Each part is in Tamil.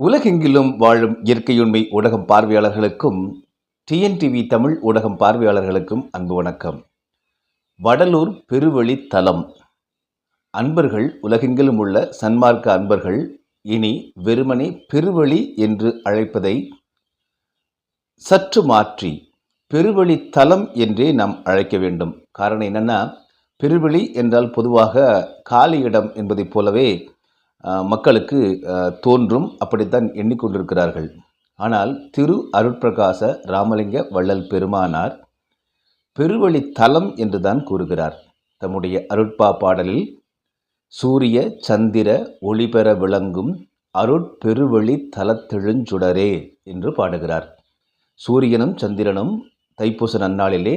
உலகெங்கிலும் வாழும் இயற்கையுண்மை ஊடகம் பார்வையாளர்களுக்கும் டிஎன்டிவி தமிழ் ஊடகம் பார்வையாளர்களுக்கும் அன்பு வணக்கம். வடலூர் பெருவழி தலம் அன்பர்கள் உலகெங்கிலும் உள்ள சன்மார்க்க அன்பர்கள் இனி வெறுமனே பெருவழி என்று அழைப்பதை சற்று மாற்றி பெருவழி தலம் என்றே நாம் அழைக்க வேண்டும். காரணம் என்னென்னா பெருவழி என்றால் பொதுவாக காலி இடம் என்பதைப் போலவே மக்களுக்கு தோன்றும் அப்படித்தான் எண்ணிக்கொண்டிருக்கிறார்கள். ஆனால் திரு அருட்பிரகாச ராமலிங்க வள்ளல் பெருமானார் பெருவழி தலம் என்றுதான் கூறுகிறார். தம்முடைய அருட்பா பாடலில் சூரிய சந்திர ஒளிபெற விளங்கும் அருட்பெருவழி தலத்தெழுஞ்சுடரே என்று பாடுகிறார். சூரியனும் சந்திரனும் தைப்பூச நன்னாளிலே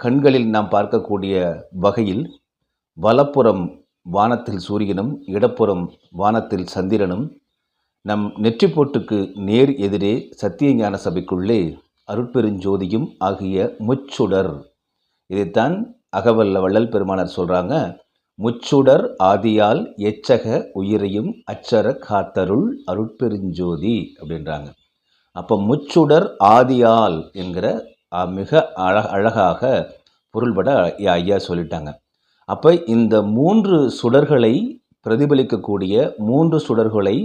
கண்களில் நாம் பார்க்கக்கூடிய வகையில் வலப்புறம் வானத்தில் சூரியனும் இடப்புறம் வானத்தில் சந்திரனும் நம் நெற்றிப்போட்டுக்கு நேர் எதிரே சத்தியஞான சபைக்குள்ளே அருட்பெருஞ்சோதியும் ஆகிய முச்சுடர். இதைத்தான் அகவல்ல வள்ளல் பெருமானர் சொல்கிறாங்க முச்சுடர் ஆதியால் எச்சக உயிரையும் அச்சர காத்தருள் அருட்பெருஞ்சோதி அப்படின்றாங்க. அப்போ முச்சுடர் ஆதியால் என்கிற மிக அழ அழகாக பொருள்பட ஐயா சொல்லிட்டாங்க. அப்போ இந்த மூன்று சுடர்களை பிரதிபலிக்கக்கூடிய மூன்று சுடர்களை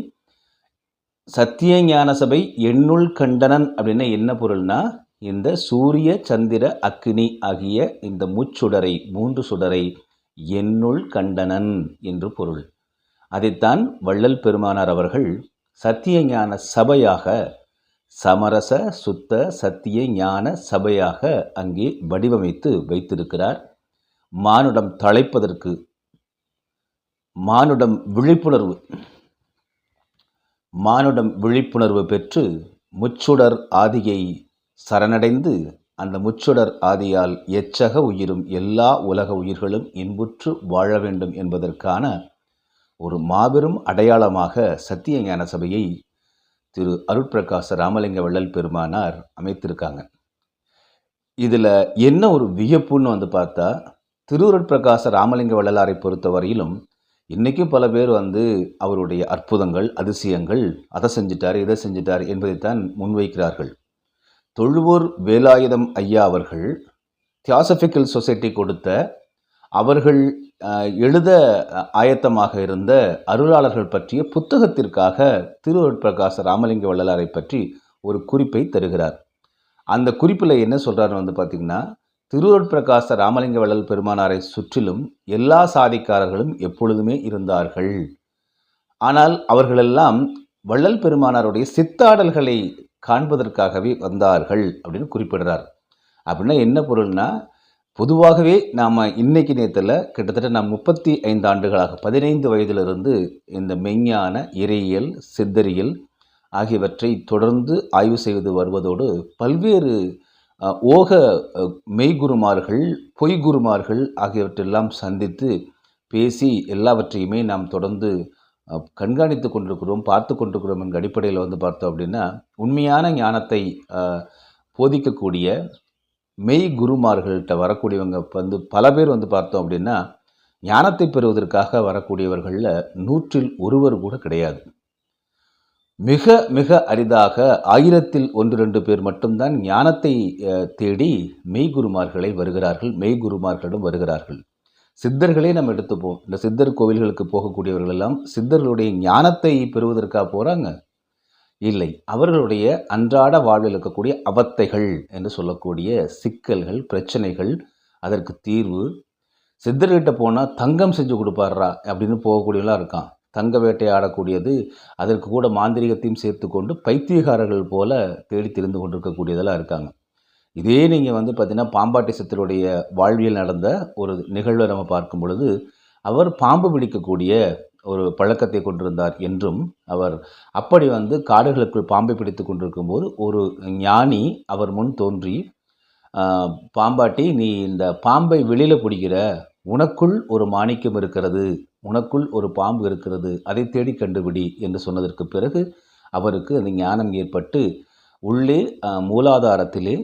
சத்திய ஞான சபை எண்ணுள் கண்டனன் அப்படின்னா என்ன பொருள்னா இந்த சூரிய சந்திர அக்னி ஆகிய இந்த முச்சுடரை மூன்று சுடரை எண்ணுள் கண்டனன் என்று பொருள். அதைத்தான் வள்ளல் பெருமானார் அவர்கள் சத்திய ஞான சபையாக சமரச சுத்த சத்திய ஞான சபையாக அங்கே வடிவமைத்து வைத்திருக்கிறார். மானுடம் தழைப்பதற்கு மானுடம் விழிப்புணர்வு மானுடம் விழிப்புணர்வு பெற்று முச்சுடர் ஆதியை சரணடைந்து அந்த முச்சுடர் ஆதியால் எச்சக உயிரும் எல்லா உலக உயிர்களும் இன்புற்று வாழ வேண்டும் என்பதற்கான ஒரு மாபெரும் அடையாளமாக சத்திய ஞான சபையை திரு அருட்பிரகாச ராமலிங்க வள்ளல் பெருமானார் அமைத்திருக்காங்க. இதில் என்ன ஒரு வியப்புன்னு வந்து பார்த்தா திருவருட்பிரகாச ராமலிங்க வள்ளலாரை பொறுத்தவரையிலும் இன்றைக்கும் பல பேர் வந்து அவருடைய அற்புதங்கள் அதிசயங்கள் அதை செஞ்சிட்டார் இதை செஞ்சிட்டார் என்பதைத்தான் முன்வைக்கிறார்கள். தொழுவூர் வேலாயுதம் ஐயா அவர்கள் தியாசபிக்கல் சொசைட்டி கொடுத்த அவர்கள் எழுத ஆயத்தமாக இருந்த அருளாளர்கள் பற்றிய புத்தகத்திற்காக திருவருட்பிரகாச ராமலிங்க வள்ளலாரை பற்றி ஒரு குறிப்பை தருகிறார். அந்த குறிப்பில் என்ன சொல்கிறாருன்னு வந்து பார்த்திங்கன்னா திருவருட்பிரகாச ராமலிங்க வள்ளல் பெருமானாரை சுற்றிலும் எல்லா சாதிக்காரர்களும் எப்பொழுதுமே இருந்தார்கள். ஆனால் அவர்களெல்லாம் வள்ளல் பெருமானாருடைய சித்தாடல்களை காண்பதற்காகவே வந்தார்கள் அப்படின்னு குறிப்பிடுறார். அப்படின்னா என்ன பொருள்னா பொதுவாகவே நாம் இன்னைக்கு நேரத்தில் கிட்டத்தட்ட நாம் முப்பத்தி ஐந்து ஆண்டுகளாக பதினைந்து வயதிலிருந்து இந்த மெஞ்ஞான இறையியல் சித்தரியல் ஆகியவற்றை தொடர்ந்து ஆய்வு செய்து வருவதோடு பல்வேறு ஓக மெய்குருமார்கள் பொய்குருமார்கள் ஆகியவற்றெல்லாம் சந்தித்து பேசி எல்லாவற்றையுமே நாம் தொடர்ந்து கண்காணித்து கொண்டிருக்கிறோம் பார்த்து கொண்டிருக்கிறோம் என்ற அடிப்படையில் வந்து பார்த்தோம் அப்படின்னா உண்மையான ஞானத்தை போதிக்கக்கூடிய மெய் குருமார்கள்ட்ட வரக்கூடியவங்க வந்து பல பேர் வந்து பார்த்தோம் அப்படின்னா ஞானத்தை பெறுவதற்காக வரக்கூடியவர்களில் நூற்றில் ஒருவர் கூட கிடையாது. மிக மிக அரிதாக ஆயிரத்தில் ஒன்று ரெண்டு பேர் மட்டும்தான் ஞானத்தை தேடி மெய்குருமார்களை வருகிறார்கள் மெய்குருமார்களிடம் வருகிறார்கள். சித்தர்களே நம்ம எடுத்துப்போம். இந்த சித்தர் கோவில்களுக்கு போகக்கூடியவர்கள் எல்லாம் சித்தர்களுடைய ஞானத்தை பெறுவதற்காக போகிறாங்க இல்லை. அவர்களுடைய அன்றாட வாழ்வில் இருக்கக்கூடிய அவத்தைகள் என்று சொல்லக்கூடிய சிக்கல்கள் பிரச்சனைகள் அதற்கு தீர்வு. சித்தர்கிட்ட போனால் தங்கம் செஞ்சு கொடுப்பாரா? அப்படின்னு போகக்கூடியவெல்லாம் இருக்கான். தங்க வேட்டை ஆடக்கூடியது அதற்கு கூட மாந்திரிகத்தையும் சேர்த்து கொண்டு பைத்தியகாரர்கள் போல தேடி திரிந்து கொண்டிருக்கக்கூடியதெல்லாம் இருக்காங்க. இதே நீங்கள் வந்து பார்த்திங்கன்னா பாம்பாட்டி சித்தருடைய வாழ்வியல் நடந்த ஒரு நிகழ்வை நம்ம பார்க்கும் பொழுது அவர் பாம்பு பிடிக்கக்கூடிய ஒரு பழக்கத்தை கொண்டிருந்தார் என்றும் அவர் அப்படி வந்து காடுகளுக்குள் பாம்பை பிடித்து கொண்டிருக்கும்போது ஒரு ஞானி அவர் முன் தோன்றி பாம்பாட்டி நீ இந்த பாம்பை வெளியில் பிடிக்கிற உனக்குள் ஒரு மாணிக்கம் இருக்கிறது உனக்குள் ஒரு பாம்பு இருக்கிறது அதை தேடி கண்டுபிடி என்று சொன்னதற்கு பிறகு அவருக்கு அந்த ஞானம் ஏற்பட்டு உள்ளே மூலாதாரத்திலே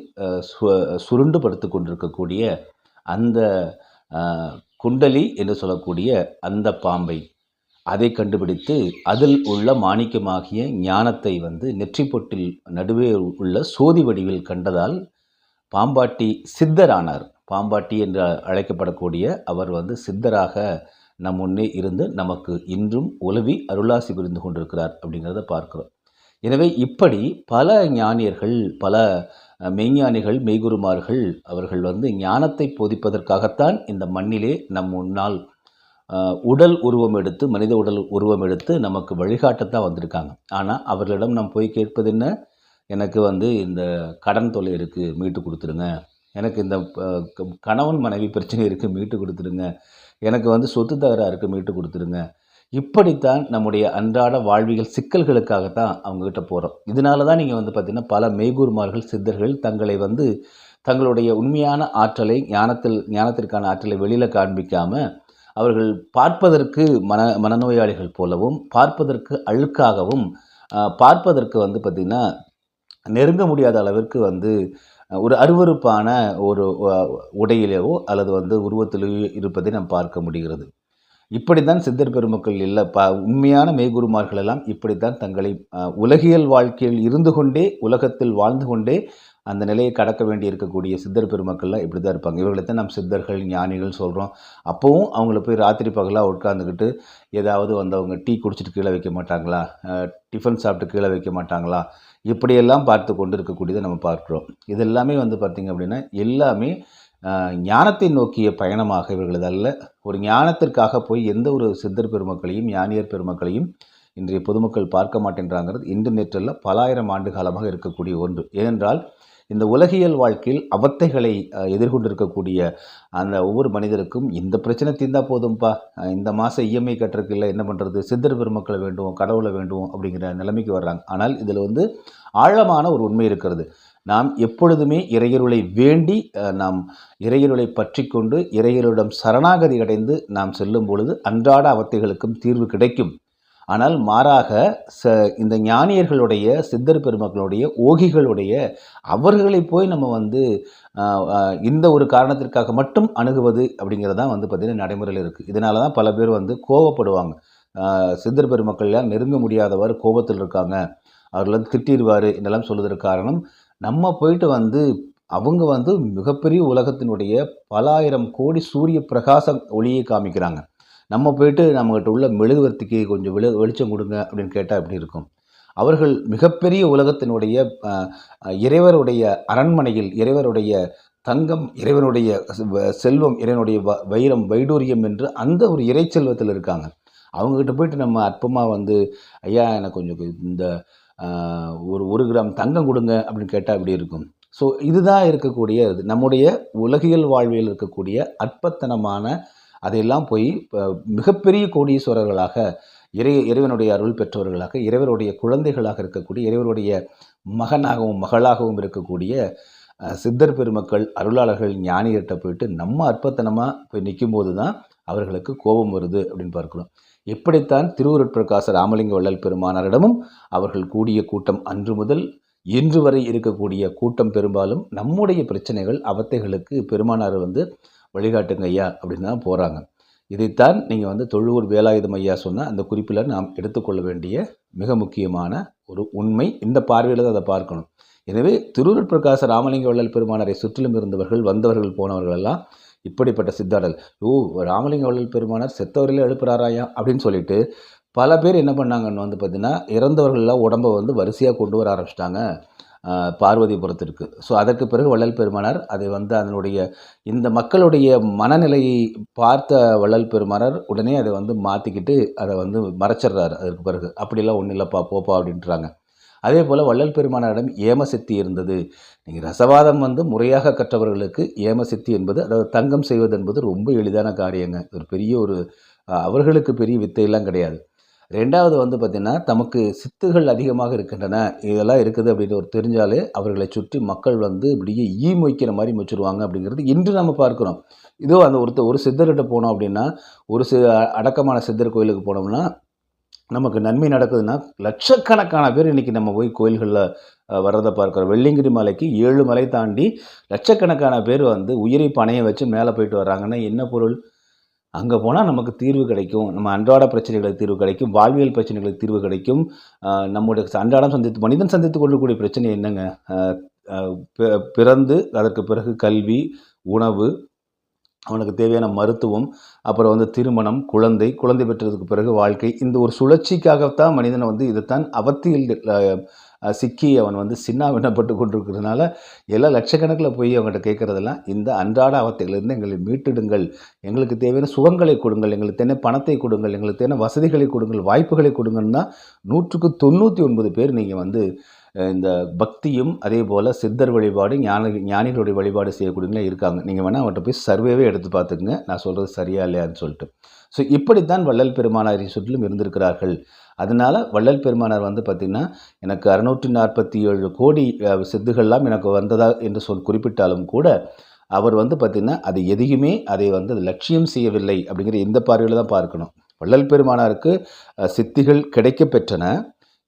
சு- சுருண்டு படுத்து கொண்டிருக்கக்கூடிய அந்த குண்டலி என்று சொல்லக்கூடிய அந்த பாம்பை அதை கண்டுபிடித்து அதில் உள்ள மாணிக்கமாகிய ஞானத்தை வந்து நெற்றிப்பொட்டில் நடுவே உள்ள சோதி வடிவில் கண்டதால் பாம்பாட்டி சித்தரானார். பாம்பாட்டி என்று அழைக்கப்படக்கூடிய அவர் வந்து சித்தராக நம் முன்னே இருந்து நமக்கு இன்றும் உலவி அருளாசி புரிந்து கொண்டிருக்கிறார் அப்படிங்கிறத பார்க்கிறோம். எனவே இப்படி பல ஞானியர்கள் பல மெய்ஞானிகள் மெய்குருமார்கள் அவர்கள் வந்து ஞானத்தை போதிப்பதற்காகத்தான் இந்த மண்ணிலே நம் முன்னால் உடல் உருவம் எடுத்து மனித உடல் உருவம் எடுத்து நமக்கு வழிகாட்டத்தான் வந்திருக்காங்க. ஆனால் அவர்களிடம் நாம் போய் கேட்பது என்ன? எனக்கு வந்து இந்த கடன் தொல்லை இருக்குது மீட்டு கொடுத்துருங்க. எனக்கு இந்த க- கணவன் மனைவி பிரச்சனை இருக்குது மீட்டு கொடுத்துருங்க. எனக்கு வந்து சொத்து தகராறுக்கு மீட்டு கொடுத்துருங்க. இப்படித்தான் நம்முடைய அன்றாட வாழ்வியல் சிக்கல்களுக்காகத்தான் அவங்கக்கிட்ட போகிறோம் இதனால தான் நீங்கள் வந்து பார்த்தீங்கன்னா பல மெய்கூர்மார்கள் சித்தர்கள் தங்களை வந்து தங்களுடைய உண்மையான ஆற்றலை ஞானத்தில் ஞானத்திற்கான ஆற்றலை வெளியில் காண்பிக்காமல் அவர்கள் பார்ப்பதற்கு மன மனநோயாளிகள் போலவும் பார்ப்பதற்கு அழுக்காகவும் பார்ப்பதற்கு வந்து பார்த்திங்கன்னா நெருங்க முடியாத அளவிற்கு வந்து ஒரு அருவருப்பான ஒரு உடையிலேயோ அல்லது வந்து உருவத்திலேயோ இருப்பதை நாம் பார்க்க முடிகிறது. இப்படித்தான் சித்தர் பெருமக்கள் இல்லை ப உண்மையான மெய்குருமார்கள் எல்லாம் இப்படித்தான் தங்களை உலகியல் வாழ்க்கையில் இருந்து கொண்டே உலகத்தில் வாழ்ந்து கொண்டே அந்த நிலையை கடக்க வேண்டி இருக்கக்கூடிய சித்தர் பெருமக்கள்லாம் இப்படி தான் இருப்பாங்க இவர்களைத்தான் நாம் சித்தர்கள் ஞானிகள் சொல்கிறோம் அப்போவும் அவங்கள போய் ராத்திரி பகலாக உட்காந்துக்கிட்டு ஏதாவது வந்தவங்க டீ குடிச்சிட்டு கீழே வைக்க மாட்டாங்களா? டிஃபன் சாப்பிட்டு கீழே வைக்க மாட்டாங்களா? இப்படியெல்லாம் பார்த்து கொண்டு இருக்கக்கூடியதை நம்ம பார்க்குறோம். இது எல்லாமே வந்து பார்த்திங்க அப்படின்னா எல்லாமே ஞானத்தை நோக்கிய பயணமாக இவர்களது அல்ல. ஒரு ஞானத்திற்காக போய் எந்த ஒரு சித்தர் பெருமக்களையும் ஞானியர் பெருமக்களையும் இன்றைய பொதுமக்கள் பார்க்க மாட்டேன்றாங்கிறது இன்று நேற்றல்ல பலாயிரம் ஆண்டு காலமாக இருக்கக்கூடிய ஒன்று. ஏனென்றால் இந்த உலகியல் வாழ்க்கையில் அவத்தைகளை எதிர்கொண்டிருக்கக்கூடிய அந்த ஒவ்வொரு மனிதருக்கும் இந்த பிரச்சனை தீர்ந்தா போதும்ப்பா இந்த மாதம் இஎம்ஐ கட்டுறதுக்கு இல்லை என்ன பண்ணுறது சித்தர் பெருமக்களை வேண்டுவோம் கடவுளை வேண்டுவோம் அப்படிங்கிற நிலைமைக்கு வர்றாங்க. ஆனால் இதில் வந்து ஆழமான ஒரு உண்மை இருக்கிறது. நாம் எப்பொழுதுமே இறையருளை வேண்டி நாம் இறையருளை பற்றி கொண்டு இறையருளிடம் சரணாகதி அடைந்து நாம் செல்லும் பொழுது அன்றாட அவத்தைகளுக்கும் தீர்வு கிடைக்கும். ஆனால் மாறாக ச இந்த ஞானியர்களுடைய சித்தர் பெருமக்களுடைய ஓகிகளுடைய அவர்களை போய் நம்ம வந்து இந்த ஒரு காரணத்திற்காக மட்டும் அணுகுவது அப்படிங்கிறது தான் வந்து பார்த்திங்கன்னா நடைமுறையில் இருக்குது இதனால தான் பல பேர் வந்து கோவப்படுவாங்க. சித்தர் பெருமக்கள்லாம் நெருங்க முடியாதவர் கோபத்தில் இருக்காங்க. அவர்கள் வந்து திட்டிடுவார் இதெல்லாம் சொல்வதற்கு காரணம் நம்ம போயிட்டு வந்து அவங்க வந்து மிகப்பெரிய உலகத்தினுடைய பலாயிரம் கோடி சூரிய பிரகாச ஒளியை காமிக்கிறாங்க. நம்ம போயிட்டு நம்மகிட்ட உள்ள மெழுகுவர்த்திக்கு கொஞ்சம் வெளி வெளிச்சம் கொடுங்க அப்படின்னு கேட்டால் எப்படி இருக்கும்? அவர்கள் மிகப்பெரிய உலகத்தினுடைய இறைவருடைய அரண்மனையில் இறைவருடைய தங்கம் இறைவனுடைய செ- செல்வம் இறைவனுடைய வ- வைரம் வைடூரியம் என்று அந்த ஒரு இறை செல்வத்தில் இருக்காங்க. அவங்ககிட்ட போயிட்டு நம்ம அற்பமாக வந்து ஐயா எனக்கு கொஞ்சம் இந்த ஒரு ஒரு கிராம் தங்கம் கொடுங்க அப்படின்னு கேட்டால் இப்படி இருக்கும்? ஸோ இதுதான் இருக்கக்கூடிய இது நம்முடைய உலகியல் வாழ்வியல் இருக்கக்கூடிய அற்பத்தனமான அதையெல்லாம் போய் மிகப்பெரிய கோடீஸ்வரர்களாக இறை இறைவனுடைய அருள் பெற்றவர்களாக இறைவருடைய குழந்தைகளாக இருக்கக்கூடிய இறைவருடைய மகனாகவும் மகளாகவும் இருக்கக்கூடிய சித்தர் பெருமக்கள் அருளாளர்கள் ஞானிகிட்ட போயிட்டு நம்ம அற்பத்தனமாக போய் நிற்கும்போது தான் அவர்களுக்கு கோபம் வருது அப்படின்னு பார்க்கணும் எப்படித்தான் திருவருட்பிரகாச ராமலிங்க வள்ளல் பெருமானாரிடமும் அவர்கள் கூடிய கூட்டம் அன்று முதல் இன்று வரை இருக்கக்கூடிய கூட்டம் பெரும்பாலும் நம்முடைய பிரச்சனைகள் அவத்தைகளுக்கு பெருமானார் வந்து வழிகாட்டுங்க ஐயா அப்படின்னு தான் போகிறாங்க இதைத்தான் நீங்கள் வந்து தொழுவூர் வேலாயுதம் ஐயா சொன்ன அந்த குறிப்பில் நாம் எடுத்துக்கொள்ள வேண்டிய மிக முக்கியமான ஒரு உண்மை. இந்த பார்வையில் தான் அதை பார்க்கணும். எனவே திருவருட் பிரகாச ராமலிங்க வள்ளல் பெருமானரை சுற்றிலும் இருந்தவர்கள் வந்தவர்கள் போனவர்கள் எல்லாம் இப்படிப்பட்ட சித்தாடல் ஓ ராமலிங்க வள்ளல் பெருமானார் செத்தவர்களே எழுப்புறாராயா அப்படின்னு சொல்லிட்டு பல பேர் என்ன பண்ணாங்கன்னு வந்து பார்த்தீங்கன்னா இறந்தவர்கள்லாம் உடம்பை வந்து வரிசையாக கொண்டு வர ஆரம்பிச்சிட்டாங்க. பார்வதிபுரத்திற்கு. ஸோ அதற்கு பிறகு வள்ளல் பெருமானார் அதை வந்து அதனுடைய இந்த மக்களுடைய மனநிலையை பார்த்த வள்ளல் பெருமானார் உடனே அதை வந்து மாற்றிக்கிட்டு அதை வந்து மறைச்சிடுறாரு. அதற்கு பிறகு அப்படிலாம் ஒன்றும் இல்லைப்பா போப்பா அப்படின்றாங்க. அதே போல் வள்ளல் பெருமானாரிடம் ஏமசித்தி இருந்தது. நீங்கள் ரசவாதம் வந்து முறையாக கற்றவர்களுக்கு ஏமசித்தி என்பது அதாவது தங்கம் செய்வது என்பது ரொம்ப எளிதான காரியங்க. ஒரு பெரிய ஒரு அவர்களுக்கு பெரிய வித்தையெல்லாம் கிடையாது. ரெண்டாவது வந்து பார்த்திங்கன்னா தமக்கு சித்துகள் அதிகமாக இருக்கின்றன. இதெல்லாம் இருக்குது அப்படின்னு ஒரு தெரிஞ்சாலே அவர்களை சுற்றி மக்கள் வந்து இப்படியே ஈ மொய்க்கிற மாதிரி மொச்சிருவாங்க அப்படிங்கிறது இன்று நம்ம பார்க்குறோம். இதோ அந்த ஒருத்தர் ஒரு சித்தர்கிட்ட போனோம் அப்படின்னா ஒரு சி அடக்கமான சித்தர் கோயிலுக்கு போனோம்னா நமக்கு நன்மை நடக்குதுன்னா லட்சக்கணக்கான பேர் இன்றைக்கி நம்ம போய் கோயில்களில் வர்றதை பார்க்குறோம். வெள்ளிங்கிரி மலைக்கு ஏழு மலை தாண்டி லட்சக்கணக்கான பேர் வந்து உயிரை பணையை வச்சு மேலே போயிட்டு வர்றாங்கன்னா என்ன பொருள்? அங்கே போனால் நமக்கு தீர்வு கிடைக்கும். நம்ம அன்றாட பிரச்சனைகளுக்கு தீர்வு கிடைக்கும். வாழ்வியல் பிரச்சனைகளுக்கு தீர்வு கிடைக்கும். நம்முடைய அன்றாடம் சந்தித்து மனிதன் சந்தித்து கொள்ளக்கூடிய பிரச்சனை என்னங்க? பிறந்து அதற்கு பிறகு கல்வி உணவு அவனுக்கு தேவையான மருத்துவம் அப்புறம் வந்து திருமணம் குழந்தை குழந்தை பெற்றதுக்கு பிறகு வாழ்க்கை. இந்த ஒரு சுழற்சிக்காகத்தான் மனிதனை வந்து இதைத்தான் அவத்தியில் சிக்கி அவன் வந்து சின்ன விண்ணப்பட்டு கொண்டிருக்கிறதுனால எல்லா லட்சக்கணக்கில் போய் அவங்ககிட்ட கேட்குறதெல்லாம் இந்த அன்றாட அவத்தைகளிலிருந்து எங்களை மீட்டிடுங்கள். எங்களுக்கு தேவையான சுகங்களை கொடுங்கள். எங்களுக்கு தேவையான பணத்தை கொடுங்கள். எங்களுக்கு தேவையான வசதிகளை கொடுங்கள். வாய்ப்புகளை கொடுங்கன்னா நூற்றுக்கு தொண்ணூற்றி ஒன்பது பேர் நீங்கள் வந்து இந்த பக்தியும் அதே போல் சித்தர் வழிபாடு ஞான ஞானிகளுடைய வழிபாடு செய்யக்கூடியவங்களே இருக்காங்க. நீங்கள் வேணால் அவர்கிட்ட போய் சர்வேவே எடுத்து பார்த்துக்குங்க. நான் சொல்கிறது சரியா இல்லையான்னு சொல்லிட்டு. ஸோ இப்படித்தான் வள்ளல் பெருமானாரின் சுற்றிலும் இருந்திருக்கிறார்கள். அதனால் வள்ளல் பெருமானார் வந்து பார்த்திங்கன்னா எனக்கு அறுநூற்றி நாற்பத்தி ஏழு கோடி சித்துகள்லாம் எனக்கு வந்ததா என்று சொல் குறிப்பிட்டாலும் கூட அவர் வந்து பார்த்திங்கன்னா அது எதையுமே அதை வந்து லட்சியம் செய்யவில்லை அப்படிங்கிற இந்த பார்வையில் தான் பார்க்கணும். வள்ளல் பெருமானாருக்கு சித்திகள் கிடைக்க பெற்றன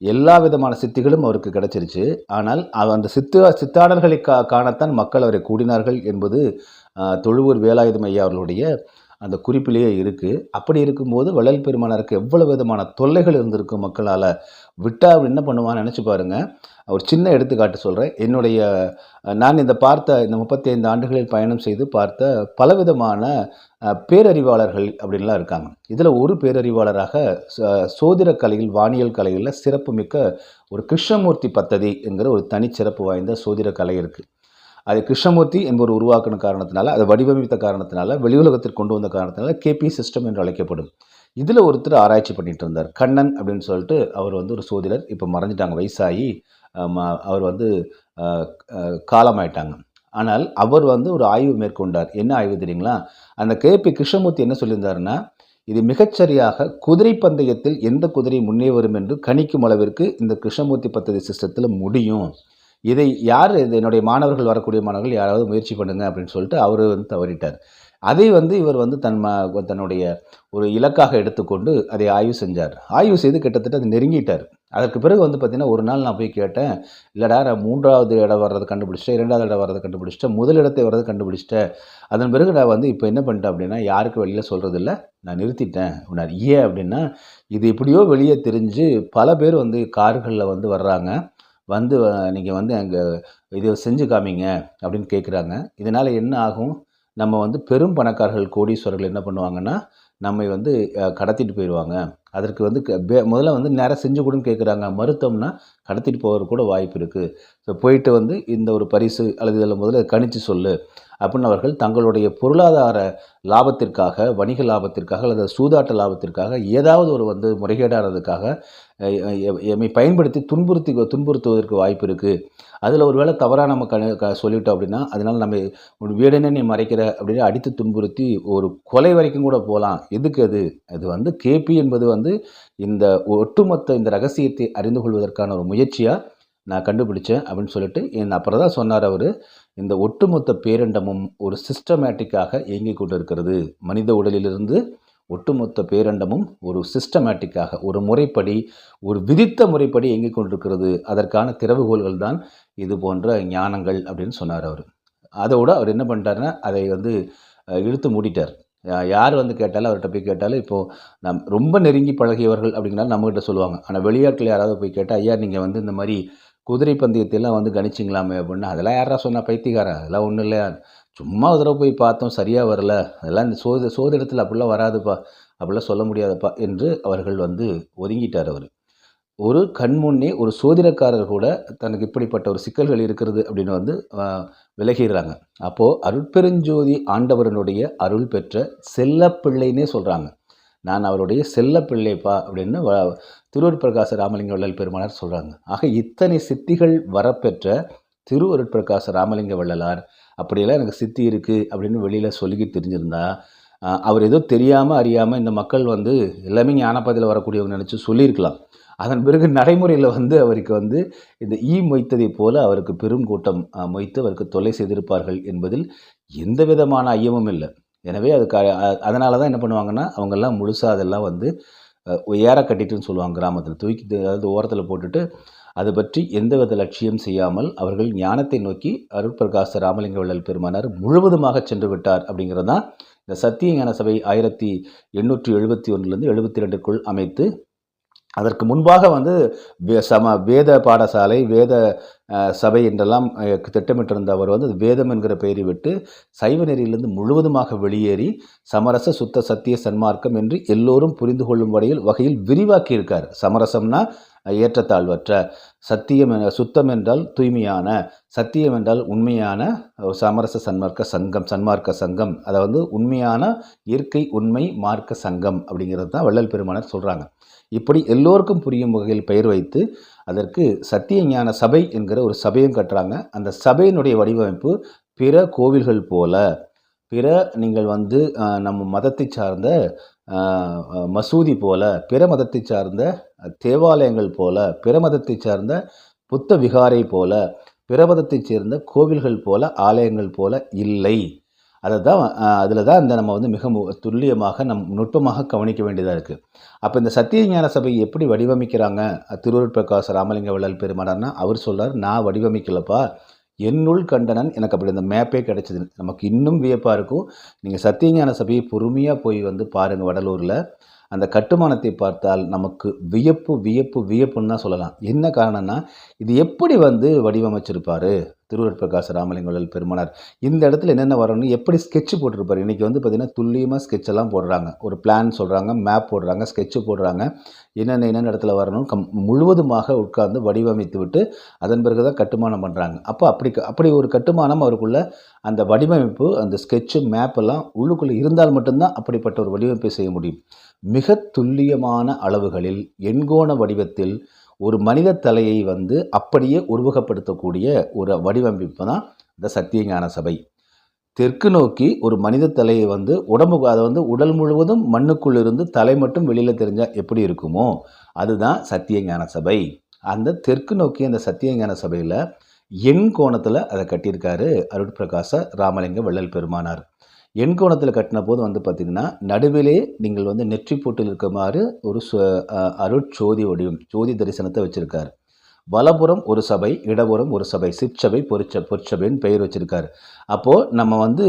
எல்லா விதமான சித்திகளும் அவருக்கு கிடைச்சிருச்சு. ஆனால் அவ- அந்த சித்து சித்தாடல்களை கா காணத்தான் மக்கள் அவரை கூடினார்கள் என்பது தொழுவூர் வேலாயுதம் ஐயா அவர்களுடைய அந்த குறிப்பிலேயே இருக்குது அப்படி இருக்கும்போது வள்ளல் பெருமானாருக்கு எவ்வளவு விதமான தொல்லைகள் இருந்திருக்கும் மக்களால் விட்டா என்ன பண்ணுவான்னு நினச்சி பாருங்கள் ஒரு சின்ன எடுத்துக்காட்டு சொல்கிறேன் என்னுடைய நான் இந்த பார்த்த இந்த முப்பத்தி ஐந்து ஆண்டுகளில் பயணம் செய்து பார்த்த பலவிதமான பேரறிவாளர்கள் அப்படின்லாம் இருக்காங்க. இதில் ஒரு பேரறிவாளராக ச- சோதிட கலையில் வானியல் கலையில் சிறப்புமிக்க ஒரு கிருஷ்ணமூர்த்தி பத்ததி என்கிற ஒரு தனிச்சிறப்பு வாய்ந்த சோதிட கலை இருக்குது அதை கிருஷ்ணமூர்த்தி என்பவர் உருவாக்கின காரணத்தினால அதை வடிவமைத்த காரணத்தினால வெளியுலகத்திற்கு கொண்டு வந்த காரணத்தினால கேபி சிஸ்டம் என்று அழைக்கப்படும். இதில் ஒருத்தர் ஆராய்ச்சி பண்ணிட்டு இருந்தார். கண்ணன் அப்படின்னு சொல்லிட்டு அவர் வந்து ஒரு சோதிடர். இப்போ மறைஞ்சிட்டாங்க வயசாகி அவர் வந்து காலமாயிட்டாங்க. ஆனால் அவர் வந்து ஒரு ஆய்வு மேற்கொண்டார். என்ன ஆய்வு தெரியுங்களா? அந்த கேபி கிருஷ்ணமூர்த்தி என்ன சொல்லியிருந்தாருன்னா இது மிகச்சரியாக குதிரை பந்தயத்தில் எந்த குதிரை முன்னே வரும் என்று கணிக்கும் அளவிற்கு இந்த கிருஷ்ணமூர்த்தி பத்ததி சிஸ்டத்தில் முடியும். இதை யார் இது என்னுடைய மாணவர்கள் வரக்கூடிய மாணவர்கள் யாராவது முயற்சி பண்ணுங்க அப்படின்னு சொல்லிட்டு அவர் வந்து தவறிட்டார். அதை வந்து இவர் வந்து தன் ம- தன்னுடைய ஒரு இலக்காக எடுத்துக்கொண்டு அதை ஆய்வு செஞ்சார். ஆய்வு செய்து கிட்டத்தட்ட அதை நெருங்கிட்டார். அதற்கு பிறகு வந்து பார்த்தீங்கன்னா ஒரு நாள் நான் போய் கேட்டேன் இல்லைடா நான் மூன்றாவது இடம் வர்றதை கண்டுபிடிச்சிட்டேன் இரண்டாவது இடம் வர்றதை கண்டுபிடிச்சிட்டேன் முதல் இடத்தை வர்றதை கண்டுபிடிச்சிட்டேன். அதன் பிறகு நான் வந்து இப்போ என்ன பண்ணிட்டேன் அப்படின்னா யாருக்கு வெளியில் சொல்கிறது நான் நிறுத்திட்டேன். அப்படின்னா ஏன்? அப்படின்னா இது எப்படியோ வெளியே தெரிஞ்சு பல பேர் வந்து கார்களில் வந்து வர்றாங்க. வந்து நீங்கள் வந்து அங்கே இதை செஞ்சு காமிங்க அப்படின்னு கேட்குறாங்க இதனால் என்ன ஆகும்? நம்ம வந்து பெரும் பணக்காரர்கள் கோடீஸ்வரர்கள் என்ன பண்ணுவாங்கன்னா நம்மை வந்து கடத்திட்டு போயிடுவாங்க அதற்கு வந்து க- முதல்ல வந்து நேராக செஞ்சு கொடுன்னு கேட்குறாங்க மறுத்தோம்னா கடத்திட்டு போகிறது கூட வாய்ப்பு இருக்குது ஸோ போயிட்டு வந்து இந்த ஒரு பரிசு அல்லது இதில் முதல்ல கணிச்சு சொல்லு அப்படின்னு அவர்கள் தங்களுடைய பொருளாதார லாபத்திற்காக வணிக லாபத்திற்காக அல்லது சூதாட்ட லாபத்திற்காக ஏதாவது ஒரு வந்து முறைகேடானதுக்காக எம்மை பயன்படுத்தி துன்புறுத்தி துன்புறுத்துவதற்கு வாய்ப்பு இருக்குது அதில் ஒரு வேளை தவறாக நம்ம க சொல்லிட்டோம் அப்படின்னா அதனால் நம்ம உன் வீடனே நீ மறைக்கிற அப்படின்னு அடித்து துன்புறுத்தி ஒரு கொலை வரைக்கும் கூட போகலாம் எதுக்கு அது? அது வந்து கேபி என்பது வந்து இந்த ஒட்டுமொத்த இந்த ரகசியத்தை அறிந்து கொள்வதற்கான ஒரு முயற்சியாக நான் கண்டுபிடிச்சேன் அப்படின்னு சொல்லிட்டு என் அப்புறம் தான் சொன்னார் அவர். இந்த ஒட்டுமொத்த பேரண்டமும் ஒரு சிஸ்டமேட்டிக்காக இயங்கிக் கொண்டிருக்கிறது. மனித உடலிலிருந்து ஒட்டுமொத்த பேரண்டமும் ஒரு சிஸ்டமேட்டிக்காக ஒரு முறைப்படி ஒரு விதித்த முறைப்படி இயங்கிக் கொண்டிருக்கிறது. அதற்கான திறவுகோல்கள் தான் இது போன்ற ஞானங்கள் அப்படின்னு சொன்னார் அவர். அதோட அவர் என்ன பண்ணிட்டாருன்னா அதை வந்து இழுத்து மூடிட்டார். யார் வந்து கேட்டாலும் அவர்கிட்ட போய் கேட்டாலும் இப்போது நம் ரொம்ப நெருங்கி பழகியவர்கள் அப்படிங்கிறாலும் நம்மகிட்ட சொல்லுவாங்க. ஆனால் வெளியாட்டில் யாராவது போய் கேட்டால் ஐயா நீங்கள் வந்து இந்த மாதிரி குதிரை பந்தயத்தையெல்லாம் வந்து கணிச்சிங்களாமே அப்படின்னா. அதெல்லாம் யாரா சொன்னால் பைத்தியக்காரன். அதெல்லாம் ஒன்றும் இல்லையா? சும்மா ஒரு தடவை போய் பார்த்தோம் சரியாக வரல. அதெல்லாம் இந்த சோத சோதிடத்தில் அப்படிலாம் வராதுப்பா அப்படிலாம் சொல்ல முடியாதுப்பா என்று அவர்கள் வந்து ஒதுங்கிட்டார் அவர். ஒரு கண்முன்னே ஒரு சோதிடக்காரர் கூட தனக்கு இப்படிப்பட்ட ஒரு சிக்கல்கள் இருக்கிறது அப்படின்னு வந்து விலகிடுறாங்க. அப்போது அருட்பெருஞ்சோதி ஆண்டவரனுடைய அருள் பெற்ற செல்லப்பிள்ளைன்னே சொல்கிறாங்க நான் அவருடைய செல்லப்பிள்ளைப்பா அப்படின்னு வ- திருவருட்பிரகாச ராமலிங்க வள்ளல் பெருமானார் சொல்கிறாங்க ஆக இத்தனை சித்திகள் வரப்பெற்ற திருவருட்பிரகாச ராமலிங்க வள்ளலார் அப்படியெல்லாம் எனக்கு சித்தி இருக்குது அப்படின்னு வெளியில் சொல்லி தெரிஞ்சிருந்தா அவர் ஏதோ தெரியாமல் அறியாமல் இந்த மக்கள் வந்து எல்லாமே ஞானப்பாதையில் வரக்கூடியவங்க நினச்சி சொல்லியிருக்கலாம். அதன் பிறகு நடைமுறையில் வந்து அவருக்கு வந்து இந்த ஈ மொய்த்ததைப் போல அவருக்கு பெரும் கூட்டம் மொய்த்து அவருக்கு தொல்லை செய்திருப்பார்கள் என்பதில் எந்த விதமான ஐயமும் இல்லை. எனவே அதுக்கு அதனால தான் என்ன பண்ணுவாங்கன்னா அவங்கெல்லாம் முழுசாக அதெல்லாம் வந்து ஏற கட்டிட்டுன்னு சொல்லுவாங்க கிராமத்தில். தூக்கி அதாவது ஓரத்தில் போட்டுட்டு அது பற்றி எந்தவித லட்சியம் செய்யாமல் அவர்கள் ஞானத்தை நோக்கி அருட்பிரகாச ராமலிங்க வள்ளல் பெருமானார் முழுவதுமாக சென்று விட்டார் அப்படிங்கிறது தான் இந்த சத்தியஞான சபை ஆயிரத்தி எண்ணூற்றி எழுபத்தி ஒன்றுலேருந்து எழுபத்தி ரெண்டுக்குள் அமைத்து அதற்கு முன்பாக வந்து வே- சம வேத பாடசாலை வேத சபை என்றெல்லாம் திட்டமிட்டிருந்த அவர் வந்து வேதம் என்கிற பெயரை விட்டு சைவ நெறியிலிருந்து முழுவதுமாக வெளியேறி சமரச சுத்த சத்திய சன்மார்க்கம் என்று எல்லோரும் புரிந்து கொள்ளும் வகையில் வகையில் விரிவாக்கி இருக்கார் சமரசம்னா ஏற்றத்தாழ்வற்ற சத்தியம் என- சுத்தம் என்றால் தூய்மையான சத்தியம் என்றால் உண்மையான ஒரு சமரச சன்மார்க்க சங்கம் சன்மார்க்க சங்கம். அதை வந்து உண்மையான இயற்கை உண்மை மார்க்க சங்கம் அப்படிங்கிறது தான் வள்ளல் பெருமானர் சொல்கிறாங்க இப்படி எல்லோருக்கும் புரியும் வகையில் பெயர் வைத்து அதற்கு சத்திய ஞான சபை என்கிற ஒரு சபையும் கட்டுறாங்க. அந்த சபையினுடைய வடிவமைப்பு பிற கோவில்கள் போல. பிற நீங்கள் வந்து நம்ம மதத்தை சார்ந்த மசூதி போல பிற மதத்தை சார்ந்த தேவாலயங்கள் போல பிற மதத்தை சார்ந்த புத்த விகாரை போல பிற மதத்தை சேர்ந்த கோவில்கள் போல ஆலயங்கள் போல இல்லை. அதை தான் அதில் தான் இந்த நம்ம வந்து மிக துல்லியமாக நம் நுட்பமாக கவனிக்க வேண்டியதாக இருக்குது அப்போ இந்த சத்திய ஞான சபை எப்படி வடிவமைக்கிறாங்க? திருவருட் பிரகாஷ் ராமலிங்க வள்ளல் பெருமானார்னா அவர் சொல்கிறார் நான் வடிவமைக்கலப்பா என்னுள் கண்டனன் எனக்கு அப்படி அந்த மேப்பே கிடைச்சது. நமக்கு இன்னும் வியப்பாக இருக்கும். நீங்கள் சத்தியஞான சபையை பொறுமையாக போய் வந்து பாருங்கள் வடலூரில். அந்த கட்டுமானத்தை பார்த்தால் நமக்கு வியப்பு வியப்பு வியப்புன்னு தான் சொல்லலாம். என்ன காரணம்னா இது எப்படி வந்து வடிவமைச்சிருப்பார்? திருவருட் பிரகாஷ் ராமலிங்க பெருமானார். இந்த இடத்துல என்னென்ன வரணும் எப்படி ஸ்கெட்ச் போட்டிருப்பார்? இன்றைக்கி வந்து பார்த்திங்கன்னா துல்லியமாக ஸ்கெட்ச் எல்லாம் போடுறாங்க. ஒரு பிளான் சொல்கிறாங்க மேப் போடுறாங்க ஸ்கெட்சு போடுறாங்க. என்னென்ன என்னென்ன இடத்துல வரணும் கம் முழுவதுமாக உட்கார்ந்து வடிவமைத்து விட்டு அதன் பிறகு தான் கட்டுமானம் பண்ணுறாங்க அப்போ அப்படி அப்படி ஒரு கட்டுமானம் அவருக்குள்ள அந்த வடிவமைப்பு அந்த ஸ்கெட்சு மேப் எல்லாம் உள்ளுக்குள்ளே இருந்தால் மட்டும்தான் அப்படிப்பட்ட ஒரு வடிவமைப்பை செய்ய முடியும். மிக துல்லியமான அளவுகளில் எண்கோண வடிவத்தில் ஒரு மனித தலையை வந்து அப்படியே உருவகப்படுத்தக்கூடிய ஒரு வடிவமைப்பு தான் இந்த சத்தியஞான சபை. தெற்கு நோக்கி ஒரு மனித தலையை வந்து உடம்பு அதை வந்து உடல் முழுவதும் மண்ணுக்குள் இருந்து தலை மட்டும் வெளியில் தெரிஞ்சால் எப்படி இருக்குமோ அதுதான் சத்தியஞான சபை. அந்த தெற்கு நோக்கி அந்த சத்தியஞான சபையில் எண் கோணத்தில் அதை கட்டியிருக்காரு அருட்பிரகாச ராமலிங்க வள்ளல் பெருமானார். எண் கோணத்தில் கட்டின போது வந்து பார்த்திங்கன்னா நடுவிலே நீங்கள் வந்து நெற்றி போட்டில் இருக்குமாறு ஒரு சு- அருட்சோதி வடிவம் ஜோதி தரிசனத்தை வச்சுருக்காரு. வலப்புறம் ஒரு சபை இடபுறம் ஒரு சபை சிற்சபை பொற்ச பொற்சபைன்னு பெயர் வச்சுருக்காரு. அப்போது நம்ம வந்து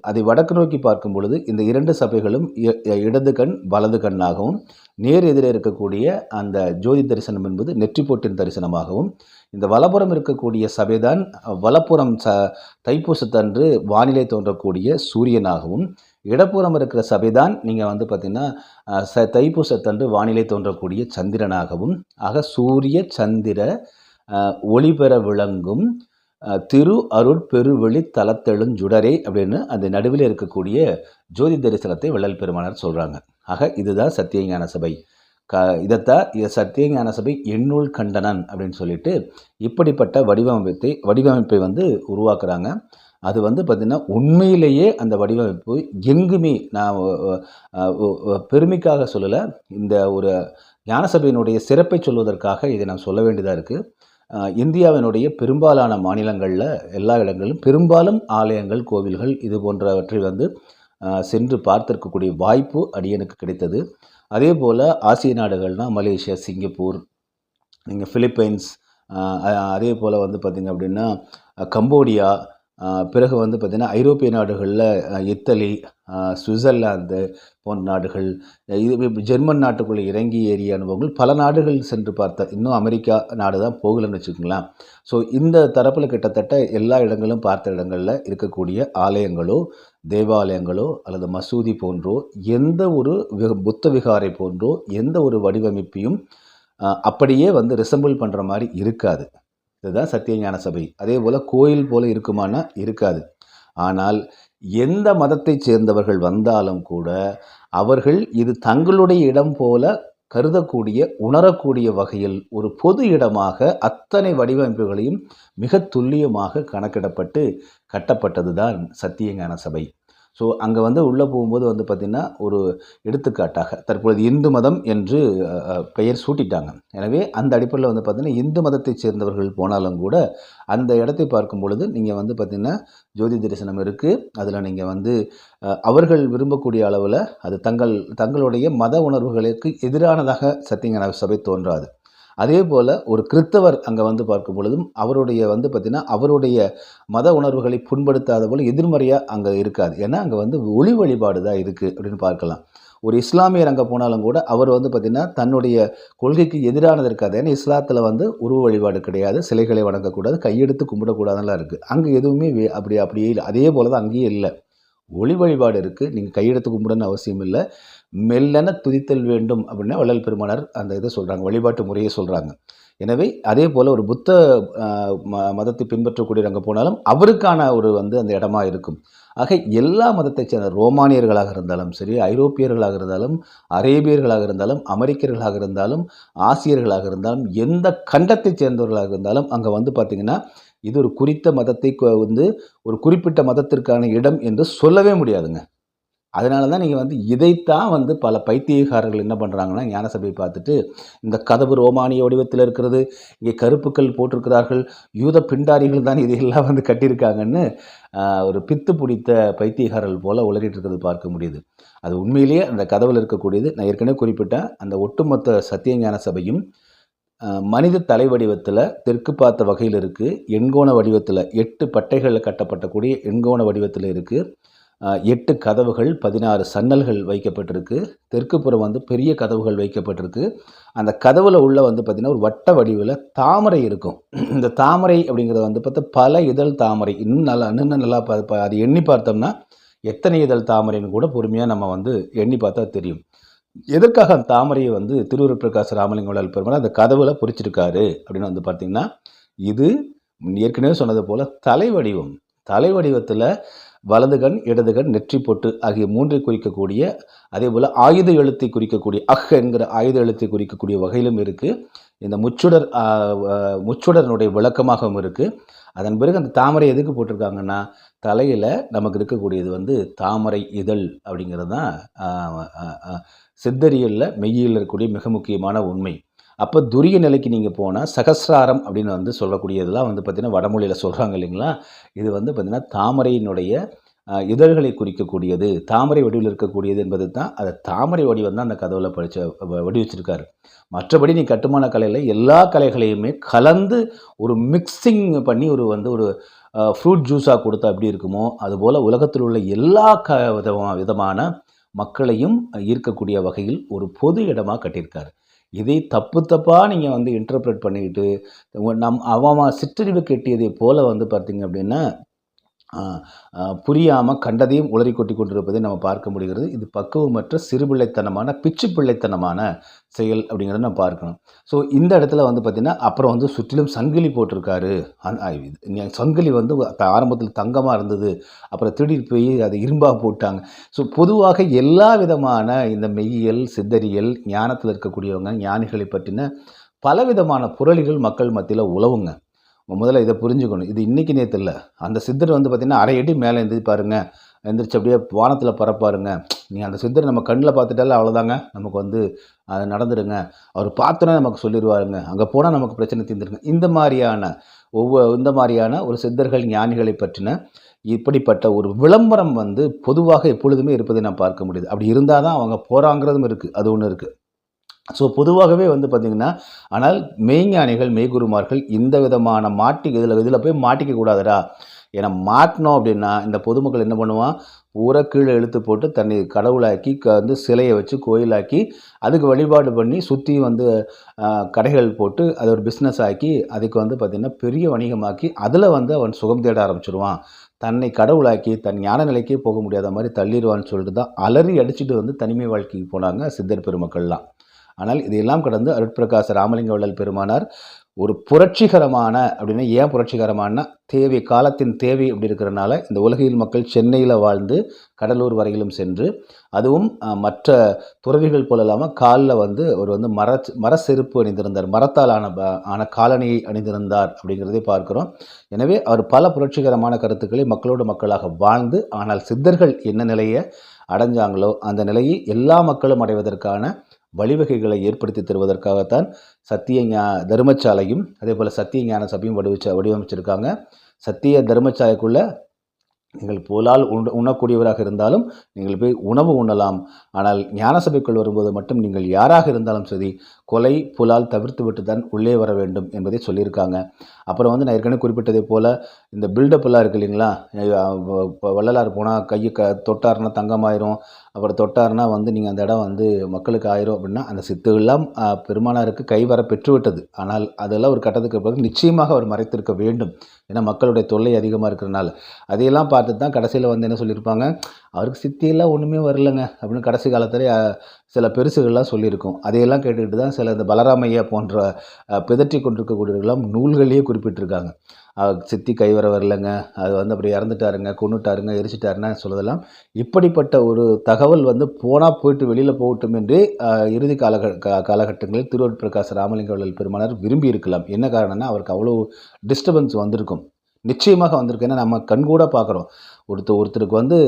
அதை வடக்கு நோக்கி பார்க்கும் பொழுது இந்த இரண்டு சபைகளும் இ- இடது கண் வலது கண்ணாகவும் நேர் எதிரே இருக்கக்கூடிய அந்த ஜோதி தரிசனம் என்பது நெற்றிப்போட்டின் தரிசனமாகவும் இந்த வலப்புறம் இருக்கக்கூடிய சபைதான் வலப்புறம் ச தைப்பூசத்தன்று வானிலை தோன்றக்கூடிய சூரியனாகவும் இடப்புறம் இருக்கிற சபைதான் நீங்கள் வந்து பார்த்திங்கன்னா ச தைப்பூசத்தன்று வானிலை தோன்றக்கூடிய சந்திரனாகவும் ஆக சூரிய சந்திர ஒளிபெற விளங்கும் திரு அருட் பெருவெளி தலத்தெழுஞ்சுடரே அப்படின்னு அந்த நடுவில் இருக்கக்கூடிய ஜோதி தரிசனத்தை வள்ளல் பெருமானார் சொல்கிறாங்க ஆக இதுதான் சத்தியஞான சபை. க இதைத்தான் இது சத்தியஞான சபை எண்ணுள் கண்டனன் அப்படின்னு சொல்லிட்டு இப்படிப்பட்ட வடிவமைப்பை வடிவமைப்பை வந்து உருவாக்குறாங்க. அது வந்து பார்த்திங்கன்னா உண்மையிலேயே அந்த வடிவமைப்பு எங்குமே நான் பெருமைக்காக சொல்லலை. இந்த ஒரு ஞானசபையினுடைய சிறப்பை சொல்வதற்காக இதை நான் சொல்ல வேண்டியதாக இருக்குது இந்தியாவினுடைய பெரும்பாலான மாநிலங்களில் எல்லா இடங்களிலும் பெரும்பாலும் ஆலயங்கள் கோவில்கள் இது போன்றவற்றை வந்து சென்று பார்த்திருக்கக்கூடிய வாய்ப்பு அடியனுக்கு கிடைத்தது. அதே போல் ஆசிய நாடுகள்னால் மலேசியா சிங்கப்பூர் நீங்கள் பிலிப்பைன்ஸ் அதே போல் வந்து பார்த்திங்க அப்படின்னா கம்போடியா பிறகு வந்து பார்த்திங்கன்னா ஐரோப்பிய நாடுகளில் இத்தலி சுவிட்சர்லாந்து போன்ற நாடுகள் இது ஜெர்மன் நாட்டுக்குள்ளே இறங்கி ஏறிய அனுபவங்கள் பல நாடுகள் சென்று பார்த்த இன்னும் அமெரிக்கா நாடு தான் போகலன்னு வச்சுக்கோங்களேன். ஸோ இந்த தரப்பில் கிட்டத்தட்ட எல்லா இடங்களும் பார்த்த இடங்களில் இருக்கக்கூடிய ஆலயங்களோ தேவாலயங்களோ அல்லது மசூதி போன்றோ எந்த ஒரு புத்த விகாரை போன்றோ எந்த ஒரு வடிவமைப்பையும் அப்படியே வந்து ரிசம்பிள் பண்ணுற மாதிரி இருக்காது. இதுதான் சத்தியஞான சபை. அதே போல் கோயில் போல் இருக்குமானா இருக்காது. ஆனால் எந்த மதத்தைச் சேர்ந்தவர்கள் வந்தாலும் கூட அவர்கள் இது தங்களுடைய இடம் போல கருதக்கூடிய உணரக்கூடிய வகையில் ஒரு பொது இடமாக அத்தனை வடிவமைப்புகளையும் மிக துல்லியமாக கணக்கிடப்பட்டு கட்டப்பட்டது தான் சத்தியஞான சபை. ஸோ அங்கே வந்து உள்ளே போகும்போது வந்து பார்த்திங்கன்னா ஒரு எடுத்துக்காட்டாக தற்பொழுது இந்து மதம் என்று பெயர் சூட்டிட்டாங்க. எனவே அந்த அடிப்படையில் வந்து பார்த்திங்கன்னா இந்து மதத்தைச் சேர்ந்தவர்கள் போனாலும் கூட அந்த இடத்தை பார்க்கும் பொழுது நீங்கள் வந்து பார்த்திங்கன்னா ஜோதி தரிசனம் இருக்குது அதில் நீங்கள் வந்து அவர்கள் விரும்பக்கூடிய அளவில் அது தங்கள் தங்களுடைய மத உணர்வுகளுக்கு எதிரானதாக சத்தியஞான சபை தோன்றாது. அதே போல் ஒரு கிறித்தவர் அங்கே வந்து பார்க்கும் பொழுதும் அவருடைய வந்து பார்த்திங்கன்னா அவருடைய மத உணர்வுகளை புண்படுத்தாத போல் எதிர்மறையாக அங்கே இருக்காது. ஏன்னா அங்கே வந்து ஒளி வழிபாடு தான் இருக்குது அப்படின்னு பார்க்கலாம். ஒரு இஸ்லாமியர் அங்கே போனாலும் கூட அவர் வந்து பார்த்திங்கன்னா தன்னுடைய கொள்கைக்கு எதிரானது இருக்காது. ஏன்னா இஸ்லாத்தில் வந்து உருவ வழிபாடு கிடையாது சிலைகளை வணங்கக்கூடாது கையெடுத்து கும்பிடக்கூடாதுலாம் இருக்குது அங்கே எதுவுமே வே- அப்படி அப்படியே இல்லை. அதே போல் தான் அங்கேயே இல்லை. ஒளி வழிபாடு இருக்குது நீங்கள் கையெடுத்து கும்பிடணும்னு அவசியம் இல்லை. மெல்லன துதித்தல் வேண்டும் அப்படின்னா வள்ளல் பெருமானார் அந்த இதை சொல்கிறாங்க வழிபாட்டு முறையை சொல்கிறாங்க எனவே அதே போல் ஒரு புத்த ம மதத்தை பின்பற்றக்கூடிய அங்கே போனாலும் அவருக்கான ஒரு வந்து அந்த இடமா இருக்கும். ஆக எல்லா மதத்தைச் சேர்ந்த ரோமானியர்களாக இருந்தாலும் சரி ஐரோப்பியர்களாக இருந்தாலும் அரேபியர்களாக இருந்தாலும் அமெரிக்கர்களாக இருந்தாலும் ஆசியர்களாக இருந்தாலும் எந்த கண்டத்தைச் சேர்ந்தவர்களாக இருந்தாலும் அங்கே வந்து பார்த்திங்கன்னா இது ஒரு குறித்த மதத்தை வந்து ஒரு குறிப்பிட்ட மதத்திற்கான இடம் என்று சொல்லவே முடியாதுங்க. அதனால தான் நீங்கள் வந்து இதைத்தான் வந்து பல பைத்தியகாரர்கள் என்ன பண்ணுறாங்கன்னா ஞானசபை பார்த்துட்டு இந்த கதவு ரோமானிய வடிவத்தில் இருக்கிறது இங்கே கருப்புக்கள் போட்டிருக்கிறார்கள் யூத பிண்டாரிகள் தான் இதையெல்லாம் வந்து கட்டியிருக்காங்கன்னு ஒரு பித்து பிடித்த பைத்தியகாரர்கள் போல் உலகிட்டு இருக்கிறது பார்க்க முடியுது. அது உண்மையிலேயே அந்த கதவில் இருக்கக்கூடியது. நான் ஏற்கனவே குறிப்பிட்டேன் அந்த ஒட்டுமொத்த சத்திய ஞான சபையும் மனித தலை வடிவத்தில் தெற்கு பார்த்த வகையில் இருக்குது எண்கோண வடிவத்தில் எட்டு பட்டைகளில் கட்டப்பட்டக்கூடிய எண்கோண வடிவத்தில் இருக்குது எட்டு கதவுகள் பதினாறு சன்னல்கள் வைக்கப்பட்டிருக்கு. தெற்கு புறம் வந்து பெரிய கதவுகள் வைக்கப்பட்டிருக்கு. அந்த கதவுல உள்ள வந்து பார்த்திங்கன்னா ஒரு வட்ட வடிவில் தாமரை இருக்கும். இந்த தாமரை அப்படிங்கிறத வந்து பார்த்தா பல இதழ் தாமரை இன்னும் நல்லா இன்னும் நல்லா பா- அது எண்ணி பார்த்தோம்னா எத்தனை இதழ் தாமரைன்னு கூட பொறுமையாக நம்ம வந்து எண்ணி பார்த்தா தெரியும். எதற்காக அந்த தாமரையை வந்து திருவுருள் பிரகாஷ் ராமலிங்க பெருமாள் அந்த கதவுல பொறிச்சிருக்காரு அப்படின்னு வந்து பார்த்தீங்கன்னா இது ஏற்கனவே சொன்னது போல தலை வடிவம் தலை வடிவத்தில் வலது கண் இடது கண் நெற்றி பொட்டு ஆகிய மூன்றை குறிக்கக்கூடிய அதே போல் ஆயுத எழுத்தை குறிக்கக்கூடிய அஹ் என்கிற ஆயுத எழுத்தை குறிக்கக்கூடிய வகையிலும் இருக்குது இந்த முச்சுடர் முச்சுடரனுடைய விளக்கமாகவும் இருக்குது அதன் பிறகு அந்த தாமரை எதுக்கு போட்டிருக்காங்கன்னா தலையில் நமக்கு இருக்கக்கூடியது வந்து தாமரை இதழ் அப்படிங்கிறது தான் சித்தரியலில் மெய்யில் இருக்கக்கூடிய மிக முக்கியமான உண்மை. அப்போ துரிய நிலைக்கு நீங்கள் போனால் சகசிராரம் அப்படின்னு வந்து சொல்லக்கூடியதெல்லாம் வந்து பார்த்திங்கன்னா வடமொழியில் சொல்கிறாங்க இல்லைங்களா? இது வந்து பார்த்திங்கன்னா தாமரையினுடைய இதழ்களை குறிக்கக்கூடியது தாமரை வடிவில் இருக்கக்கூடியது என்பது தான் அதை தாமரை வடிவம் தான் அந்த கதவுல படிச்ச வ- வடிவச்சிருக்காரு. மற்றபடி நீ கட்டுமான கலையில் எல்லா கலைகளையுமே கலந்து ஒரு மிக்சிங் பண்ணி ஒரு வந்து ஒரு ஃப்ரூட் ஜூஸாக கொடுத்தா எப்படி இருக்குமோ அதுபோல் உலகத்தில் உள்ள எல்லா க விதமா- விதமான மக்களையும் ஈர்க்கக்கூடிய வகையில் ஒரு பொது இடமாக கட்டியிருக்காரு. இதை தப்பு தப்பாக நீங்கள் வந்து இன்டர்பிரட் பண்ணிக்கிட்டு நம் அவன் சிற்றறிவு கெட்டியதை போல் வந்து பார்த்தீங்க அப்படின்னா புரியாமல் கண்டதையும் உளறி கொட்டி கொண்டிருப்பதை நம்ம பார்க்க முடிகிறது. இது பக்குவமற்ற சிறுபிள்ளைத்தனமான பிச்சு பிள்ளைத்தனமான செயல் அப்படிங்கிறத நம்ம பார்க்கணும். ஸோ இந்த இடத்துல வந்து பார்த்திங்கன்னா அப்புறம் வந்து சுற்றிலும் சங்கிலி போட்டிருக்காரு. இது- சங்கிலி வந்து த- ஆரம்பத்தில் தங்கமாக இருந்தது. அப்புறம் திடீர் போய் அதை இரும்பாக போட்டாங்க. ஸோ பொதுவாக எல்லா விதமான இந்த மெய்யியல் சித்தரியல் ஞானத்தில் இருக்கக்கூடியவங்க ஞானிகளை பற்றின பலவிதமான புரளிகள் மக்கள் மத்தியில் உழவுங்க முதல்ல இதை புரிஞ்சுக்கணும். இது இன்றைக்கி நேற்று இல்லை. அந்த சித்தர் வந்து பார்த்திங்கன்னா அரை அடி மேலே எழுந்திரி பாருங்கள் எந்திரிச்சு அப்படியே வானத்தில் பறப்பாருங்க நீங்கள் அந்த சித்தர் நம்ம கண்ணில் பார்த்துட்டாலே அவ்வளோதாங்க நமக்கு வந்து அது நடந்துடுங்க. அவர் பார்த்தோன்னே நமக்கு சொல்லிடுவாருங்க. அங்கே போனால் நமக்கு பிரச்சனை தீர்ந்துருங்க. இந்த மாதிரியான ஒவ்வொரு இந்த மாதிரியான ஒரு சித்தர்கள் ஞானிகளை பற்றின இப்படிப்பட்ட ஒரு விளம்பரம் வந்து பொதுவாக எப்பொழுதுமே இருப்பதை நான் பார்க்க முடியுது. அப்படி இருந்தால் தான் அவங்க போகிறாங்கிறதும் இருக்குது அது ஒன்று இருக்குது ஸோ பொதுவாகவே வந்து பார்த்திங்கன்னா ஆனால் மெய்ஞானிகள் மெய்குருமார்கள் இந்த விதமான மாட்டி இதில் இதில் போய் மாட்டிக்க கூடாதுடா. ஏன்னா மாட்டினோம் அப்படின்னா இந்த பொதுமக்கள் என்ன பண்ணுவான்? ஊரை கீழே இழுத்து போட்டு தன்னை கடவுளாக்கி க வந்து சிலையை வச்சு கோயிலாக்கி அதுக்கு வழிபாடு பண்ணி சுற்றி வந்து கடைகள் போட்டு அதை ஒரு பிஸ்னஸ் ஆக்கி அதுக்கு வந்து பார்த்திங்கன்னா பெரிய வணிகமாக்கி அதில் வந்து அவன் சுகம் தேட ஆரம்பிச்சிடுவான் தன்னை கடவுளாக்கி தன் ஞான நிலைக்கே போக முடியாத மாதிரி தள்ளிடுவான்னு சொல்லிட்டு தான் அலறி அடிச்சுட்டு வந்து தனிமை வாழ்க்கைக்கு போனாங்க சித்தர் பெருமக்கள்லாம். ஆனால் இதையெல்லாம் கடந்து அருட்பிரகாச ராமலிங்க வள்ளல் பெருமானார் ஒரு புரட்சிகரமான அப்படின்னா ஏன் புரட்சிகரமான தேவை காலத்தின் தேவை அப்படி இருக்கிறனால இந்த உலகில் மக்கள் சென்னையில் வாழ்ந்து கடலூர் வரையிலும் சென்று அதுவும் மற்ற துறவிகள் போல இல்லாமல் காலில் வந்து அவர் வந்து மர மர செருப்பு அணிந்திருந்தார். மரத்தால் ஆன ஆன காலணியை அணிந்திருந்தார் அப்படிங்கிறதை பார்க்கிறோம். எனவே அவர் பல புரட்சிகரமான கருத்துக்களை மக்களோடு மக்களாக வாழ்ந்து ஆனால் சித்தர்கள் என்ன நிலையை அடைஞ்சாங்களோ அந்த நிலையை எல்லா மக்களும் அடைவதற்கான வழிவகைகளை ஏற்படுத்தி தருவதற்காகத்தான் சத்திய ஞா தர்மசாலையும் அதே போல் சத்திய ஞான சபையும் வடிவச்ச வடிவமைச்சிருக்காங்க. சத்திய தர்மசாலைக்குள்ள நீங்கள் புலால் உண் உண்ணக்கூடியவராக இருந்தாலும் நீங்கள் போய் உணவு உண்ணலாம். ஆனால் ஞானசபைக்குள் வரும்போது மட்டும் நீங்கள் யாராக இருந்தாலும் சரி கொலை புலால் தவிர்த்து விட்டு தான் உள்ளே வர வேண்டும் என்பதை சொல்லியிருக்காங்க. அப்புறம் வந்து நான் ஏற்கனவே குறிப்பிட்டதை போல் இந்த பில்டப்லாம் இருக்கு இல்லைங்களா? வள்ளலார் போனால் கையை க தொட்டாருன்னா தங்கமாயிரும் அப்புறம் தொட்டார்னா வந்து நீங்கள் அந்த இடம் வந்து மக்களுக்கு ஆயிரும் அப்படின்னா அந்த சித்துகள்லாம் ஆஹ், பெருமானாருக்கு கைவர பெற்றுவிட்டது. ஆனால் அதெல்லாம் ஒரு கட்டத்துக்கு பிறகு நிச்சயமாக அவர் மறைத்திருக்க வேண்டும். ஏன்னா மக்களுடைய தொல்லை அதிகமாக இருக்கிறனால. அதையெல்லாம் பார்த்து தான் கடைசியில் வந்து என்ன சொல்லியிருப்பாங்க? அவருக்கு சித்தியெல்லாம் ஒன்றுமே வரலங்க அப்படின்னு கடைசி காலத்தில் சில பெருசுகள்லாம் சொல்லியிருக்கோம். அதையெல்லாம் கேட்டுக்கிட்டு தான் சில இந்த பலராமையா போன்ற பிதற்றி கொண்டிருக்கக்கூடியவர்களாம் நூல்களையே குறிப்பிட்டிருக்காங்க. சித்தி கைவர வரலங்க. அது வந்து அப்படி இறந்துட்டாருங்க கொண்டுட்டாருங்க எரிச்சிட்டாருன்னா சொல்லுதெல்லாம் இப்படிப்பட்ட ஒரு தகவல் வந்து போனால் போயிட்டு வெளியில் போகட்டும் என்று இறுதி காலக காலகட்டங்களில் திருவள்ளுவர் பிரகாச ராமலிங்க வள்ளல் பெருமானார் விரும்பி இருக்கலாம் என்ன காரணம்னா அவருக்கு அவ்வளோ டிஸ்டர்பன்ஸ் வந்திருக்கும். நிச்சயமாக வந்திருக்கு. ஏன்னா நம்ம கண்கூட பார்க்குறோம். ஒருத்தர் ஒருத்தருக்கு வந்து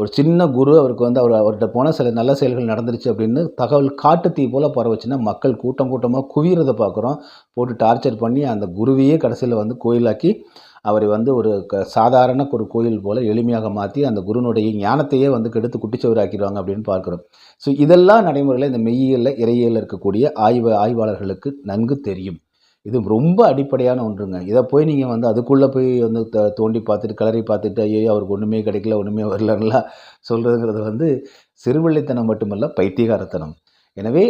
ஒரு சின்ன குரு அவருக்கு வந்து அவர் அவர்கிட்ட போனால் சில நல்ல செயல்கள் நடந்துருச்சு அப்படின்னு தகவல் காட்டுத்தீ போல் பரவச்சுன்னா மக்கள் கூட்டம் கூட்டமாக குவியறதை பார்க்குறோம். போட்டு டார்ச்சர் பண்ணி அந்த குருவையே கடைசியில் வந்து கோயிலாக்கி அவரை வந்து ஒரு க சாதாரண ஒரு கோயில் போல் எளிமையாக மாற்றி அந்த குருனுடைய ஞானத்தையே வந்து கெடுத்து குட்டிச்சவராக்கிடுவாங்க அப்படின்னு பார்க்குறோம். ஸோ இதெல்லாம் நடைமுறையில் இந்த மெய்யியலில் இறையியலில் இருக்கக்கூடிய ஆய்வு ஆய்வாளர்களுக்கு நன்கு தெரியும். இது ரொம்ப அடிப்படையான ஒன்றுங்க. இதை போய் நீங்கள் வந்து அதுக்குள்ளே போய் வந்து த- தோண்டி பார்த்துட்டு கலரி பார்த்துட்டு ஐயோ அவருக்கு ஒன்றுமே கிடைக்கல ஒன்றுமே வரலன்னுலாம் சொல்கிறதுங்கிறது வந்து சிறுவள்ளித்தனம் மட்டுமல்ல பைத்தியகாரத்தனம். எனவே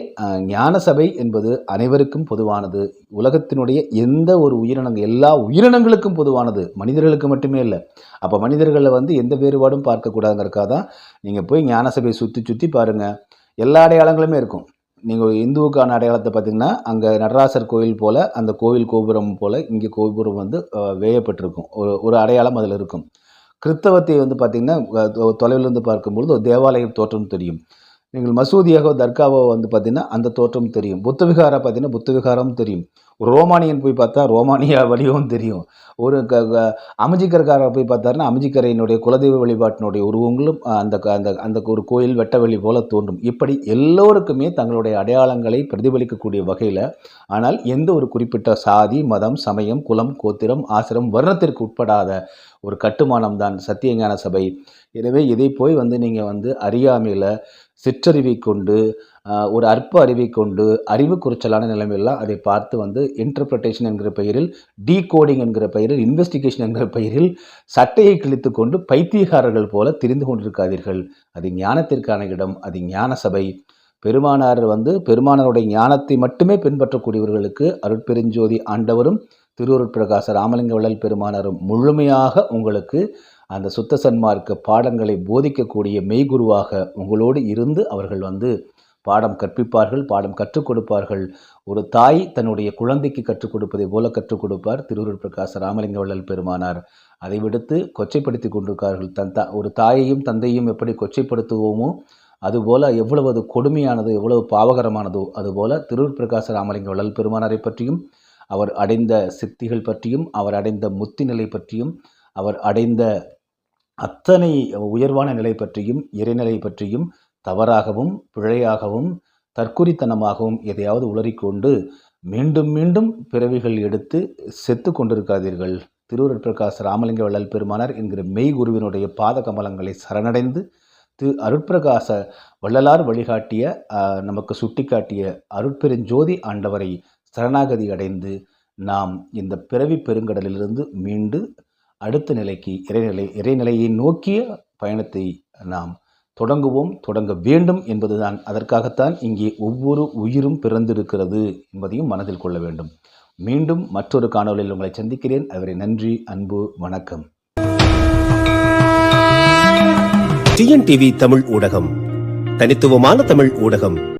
ஞான சபை என்பது அனைவருக்கும் பொதுவானது. உலகத்தினுடைய எந்த ஒரு உயிரினங்கள் எல்லா உயிரினங்களுக்கும் பொதுவானது. மனிதர்களுக்கு மட்டுமே இல்லை. அப்போ மனிதர்களில் வந்து எந்த வேறுபாடும் பார்க்கக்கூடாதுங்கிறக்காக தான் நீங்கள் போய் ஞான சபையை சுற்றி சுற்றி பாருங்கள் எல்லா அடையாளங்களுமே இருக்கும். நீங்கள் இந்துவுக்கான அடையாளத்தை பார்த்தீங்கன்னா அங்கே நடராசர் கோயில் போல் அந்த கோவில் கோபுரம் போல் இங்கே கோபுரம் வந்து வேயப்பட்டிருக்கும். ஒரு ஒரு அடையாளம் அதில் இருக்கும். கிறித்தவத்தை வந்து பார்த்திங்கன்னா தொலைவிலிருந்து பார்க்கும்பொழுது ஒரு தேவாலய தோற்றம் தெரியும். நீங்கள் மசூதியாகவோ தர்காவோ வந்து பார்த்தீங்கன்னா அந்த தோற்றம் தெரியும். புத்த விகாரம் பார்த்தீங்கன்னா புத்த விகாரம் தெரியும். ரோமானியன் போய் பார்த்தா ரோமானியா வடிவம் தெரியும். ஒரு க க- போய் பார்த்தாருன்னா அமிஜிக்கரையினுடைய குலதெய்வ வழிபாட்டினுடைய உருவங்களும் அந்த க- அந்த அந்த ஒரு கோயில் வெட்டவெளி போல தோன்றும். இப்படி எல்லோருக்குமே தங்களுடைய அடையாளங்களை பிரதிபலிக்கக்கூடிய வகையில் ஆனால் எந்த ஒரு குறிப்பிட்ட சாதி மதம் சமயம் குலம் கோத்திரம் ஆசிரம் வர்ணத்திற்கு உட்படாத ஒரு கட்டுமானம் தான் சத்தியஞான சபை. எனவே இதை போய் வந்து நீங்கள் வந்து அறியாமையில் சிற்றறிவை கொண்டு ஒரு அற்ப அறிவை கொண்டு அறிவு குறைச்சலான நிலைமையெல்லாம் அதை பார்த்து வந்து இன்டர்பிரட்டேஷன் என்கிற பெயரில் டீகோடிங் என்கிற பெயரில் இன்வெஸ்டிகேஷன் என்கிற பெயரில் சட்டையை கிழித்து கொண்டு பைத்தியக்காரர்கள் போல திரிந்து கொண்டிருக்காதீர்கள். அது ஞானத்திற்கான இடம் அது ஞான சபை. பெருமானார் வந்து பெருமானாருடைய ஞானத்தை மட்டுமே பின்பற்றக்கூடியவர்களுக்கு அருட்பெருஞ்சோதி ஆண்டவரும் திருவருட்பிரகாச ராமலிங்க வள்ளல் பெருமானாரும் முழுமையாக உங்களுக்கு அந்த சுத்த சன்மார்க்க பாடங்களை போதிக்கக்கூடிய மெய்குருவாக உங்களோடு இருந்து அவர்கள் வந்து பாடம் கற்பிப்பார்கள் பாடம் கற்றுக் கொடுப்பார்கள். ஒரு தாய் தன்னுடைய குழந்தைக்கு கற்றுக் கொடுப்பதை போல கற்றுக் கொடுப்பார் திருவருட் பிரகாச ராமலிங்க வள்ளல் பெருமானார். அதை விடுத்து கொச்சைப்படுத்தி கொண்டிருக்கார்கள். தன் த ஒரு தாயையும் தந்தையும் எப்படி கொச்சைப்படுத்துவோமோ அதுபோல எவ்வளவு அது கொடுமையானது எவ்வளவு பாவகரமானதோ அதுபோல திருவருட் பிரகாச ராமலிங்க வள்ளல் பெருமானாரை பற்றியும் அவர் அடைந்த சித்திகள் பற்றியும் அவர் அடைந்த முத்தி நிலை பற்றியும் அவர் அடைந்த அத்தனை உயர்வான நிலை பற்றியும் இறைநிலை பற்றியும் தவறாகவும் பிழையாகவும் தற்குறித்தனமாகவும் எதையாவது உளறிக்கொண்டு மீண்டும் மீண்டும் பிறவிகள் எடுத்து செத்து கொண்டிருக்காதீர்கள். திருவருட் பிரகாஷ் ராமலிங்க வள்ளல் பெருமானார் என்கிற மெய் குருவினுடைய பாத கமலங்களை சரணடைந்து திரு அருட்பிரகாச வள்ளலார் வழிகாட்டிய நமக்கு சுட்டிக்காட்டிய அருட்பெருஞ்சோதி ஆண்டவரை சரணாகதி அடைந்து நாம் இந்த பிறவி பெருங்கடலிலிருந்து மீண்டு அடுத்த நிலைக்கு இறைநிலை இறைநிலையை நோக்கிய பயணத்தை நாம் தொடங்குவோம் தொடங்க வேண்டும் என்பதுதான். அதற்காகத்தான் இங்கே ஒவ்வொரு உயிரும் பிறந்திருக்கிறது என்பதையும் மனதில் கொள்ள வேண்டும். மீண்டும் மற்றொரு காணொளியில் உங்களை சந்திக்கிறேன். அவரை நன்றி அன்பு வணக்கம். டிஎன்டிவி தமிழ் ஊடகம். தனித்துவமான தமிழ் ஊடகம்.